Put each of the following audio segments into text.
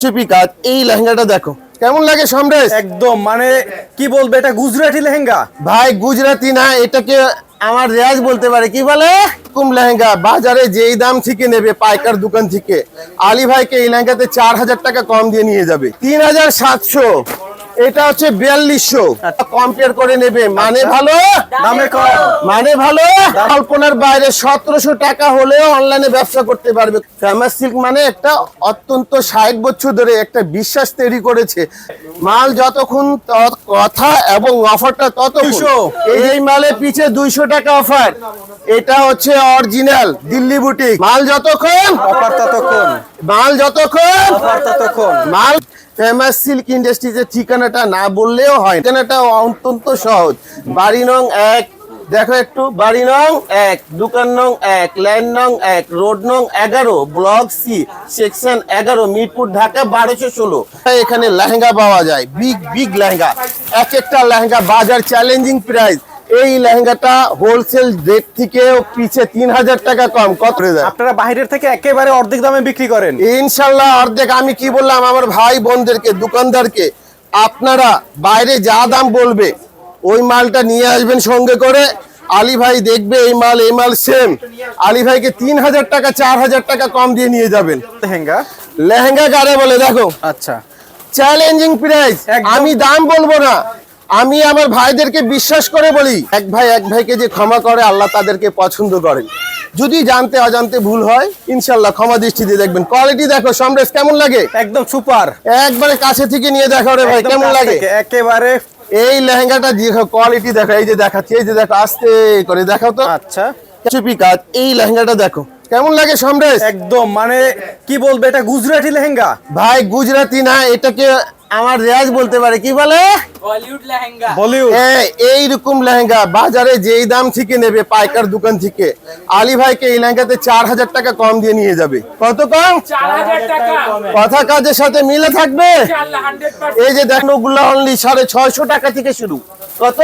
চুপি কাজ এই লেহেঙ্গাটা দেখো। কেমন লাগে সমরেশ? একদম মানে কি বলবে এটা গুজরাটি লেহেঙ্গা? ভাই গুজরাটি না এটাকে আমার রেয়াজ বলতে পারে কি বলে? কুম লেহেঙ্গা বাজারে যেই দাম থেকে নেবে পাইকার দোকান থেকে আলী ভাইকে এই লেহেঙ্গাতে চার হাজার টাকা কম দিয়ে নিয়ে যাবে। তিন হাজার সাতশো। এটা হচ্ছে বিয়াল্লিশশো। কম্পেয়ার করে নেবে। মানে ভালো? দামে কম। মানে ভালো? কল্পনার বাইরে সতেরোশো টাকা হলেও অনলাইনে ব্যবসা করতে পারবে। ফেমাস সিল্ক মানে একটা অত্যন্ত ষাট বছর ধরে একটা বিশ্বাস তৈরি করেছে। মাল যতক্ষণ কথা এবং অফারটা তত 200 এই মালে পিছে দুইশো টাকা অফার এটা হচ্ছে অরিজিনাল দিল্লি বুটিক মাল যতক্ষণ অফার ততক্ষণ। মাল যতক্ষণ অফার ততক্ষণ। মাল ফেমাস সিল্ক ইন্ডাস্ট্রিজের ঠিকানাটা না বললেও হয়। ঠিকানাটা অত্যন্ত সহজ। বাড়ি নং এক, দেখো একটু, বাড়ি নং এক, দোকান নং এক, লাইন নং এক, রোড নং এগারো, ব্লক সি, সেকশন এগারো, মিরপুর, ঢাকা বারোশো ষোলো। এখানে লেহেঙ্গা পাওয়া যায়, বিগ বিগ লেহেঙ্গা। এক একটা লেহেঙ্গা বাজার চ্যালেঞ্জিং প্রাইস। এই লেহেঙ্গাটা হোলসেল রেট থেকেও পিছে তিন হাজার টাকা কম। কত আপনারা বাইরের থেকে একেবারে অর্ধেক দামে বিক্রি করেন। ইনশাল্লাহ অর্ধেক। আমি কি বললাম? আমার ভাই বোনদেরকে দোকানদারকে আপনারা বাইরে যা দাম বলবে ওই মালটা নিয়ে আসবেন সঙ্গে করে। আলী ভাই দেখবে এই মাল এই মাল সেম আলী ভাইকে তিন হাজার টাকা চার হাজার টাকা কম দিয়ে নিয়ে যাবেন। লেহেঙ্গা? লেহেঙ্গা কারে বলে দেখো। আচ্ছা। চ্যালেঞ্জিং প্রাইস আমি দাম বলব না। আমি আমার ভাইদেরকে বিশ্বাস করে বলি এক ভাই এক ভাইকে যে ক্ষমা করে আল্লাহ তাদেরকে পছন্দ করেন। যদি জানতে অজান্তে ভুল হয় ইনশাল্লাহ ক্ষমা দৃষ্টি দিয়ে দেখবেন। কোয়ালিটি দেখো সমরেশ কেমন লাগে? একদম সুপার। একবারে কাছে থেকে নিয়ে দেখো রে ভাই কেমন লাগে? একেবারে এই লেহেঙ্গাটা দেখো কোয়ালিটি দেখো এই যে দেখাচ্ছি এই যে দেখো আস্তে করে দেখাও তো। আচ্ছা। চুপি কাজ এই লেহেঙ্গাটা দেখো কেমন লাগে সমরেশ? একদম মানে কি বলবে এটা গুজরাটি লেহেঙ্গা? ভাই গুজরাটি না এটাকে আমার রেয়াজ বলতে পারে কি বলে? বলিউড লেহেঙ্গা। বলিউড। এই রকম লেহেঙ্গা বাজারে যেই দাম থেকে নেবে পাইকার দোকান থেকে আলী ভাইকে এই লেহেঙ্গাতে চার হাজার টাকা কম দিয়ে নিয়ে যাবে। কত কম? কথা কাজের সাথে মিলে থাকবে? এই যে দেখো ওগুলো অনলি সাড়ে ছয়শো টাকা থেকে শুরু। কত?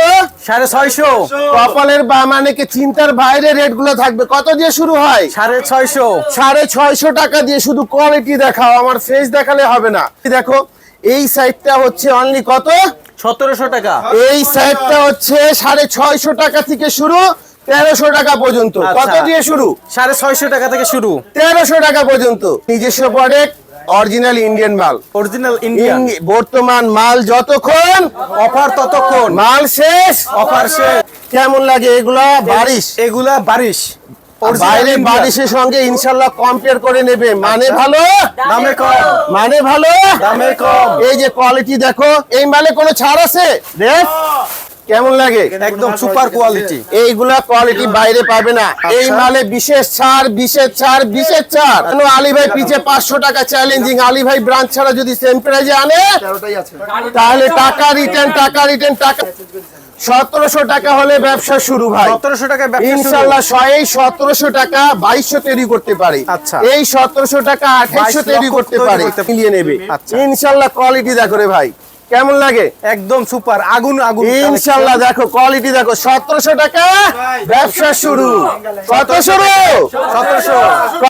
সাড়ে ছয়শো। কপালের বা মানে কি চিন্তার বাইরে রেটগুলো থাকবে। কত দিয়ে শুরু হয়? সাড়ে ছয়শো। সাড়ে ছয়শো টাকা দিয়ে শুধু কোয়ালিটি দেখাও আমার ফেস দেখালে হবে না। দেখো এই সাইডটা হচ্ছে অনলি কত? সতেরোশো টাকা। এই সাইডটা হচ্ছে সাড়ে ছয়শো টাকা থেকে শুরু তেরোশো টাকা পর্যন্ত। কত আচ্ছা। দিয়ে শুরু? সাড়ে ছয়শো টাকা থেকে শুরু। তেরোশো টাকা পর্যন্ত। নিজস্ব প্রোডাক্ট অরিজিনাল ইন্ডিয়ান মাল। অরিজিনাল ইন্ডিয়ান বর্তমান মাল যতক্ষণ অফার ততক্ষণ। মাল শেষ। অফার শেষ। কেমন লাগে এগুলা? বারিশ। এগুলা বারিশ। বাইরে বারিশের সঙ্গে ইনশাল্লাহ কম্পেয়ার করে নেবে। মানে ভালো? দামে কম। মানে ভালো? দামে কম। এই যে কোয়ালিটি দেখো এই মালে কোনো ছাড় আছে? দেখ। কেমন লাগে? একদম সুপার কোয়ালিটি এইগুলা কোয়ালিটি বাইরে পাবে না। এই মালে বিশেষ ছাড় বিশেষ ছাড় বিশেষ ছাড়। কেন আলী ভাই পিছে পাঁচশো টাকা চ্যালেঞ্জিং আলী ভাই ব্রাঞ্চ ছাড়া যদি সেম প্রাইজে আনে তাহলে টাকা রিটার্ন টাকা রিটার্ন টাকা সতেরোশো টাকা হলে ব্যবসা শুরু ভাই। সতেরোশো টাকা ইনশাল্লাহ এই সতেরোশো টাকা বাইশশো তৈরি করতে পারে। আচ্ছা। এই সতেরোশো টাকা আঠাইশো তৈরি করতে পারে। মিলিয়ে নেবে। আচ্ছা। ইনশাল্লাহ কোয়ালিটি দেখো রে ভাই। কেমন লাগে? একদম সুপার আগুন আগুন ইনশাল্লাহ দেখো কোয়ালিটি দেখো সতেরোশো টাকা ব্যবসা শুরু। সতেরোশো। শুরু সতেরোশো।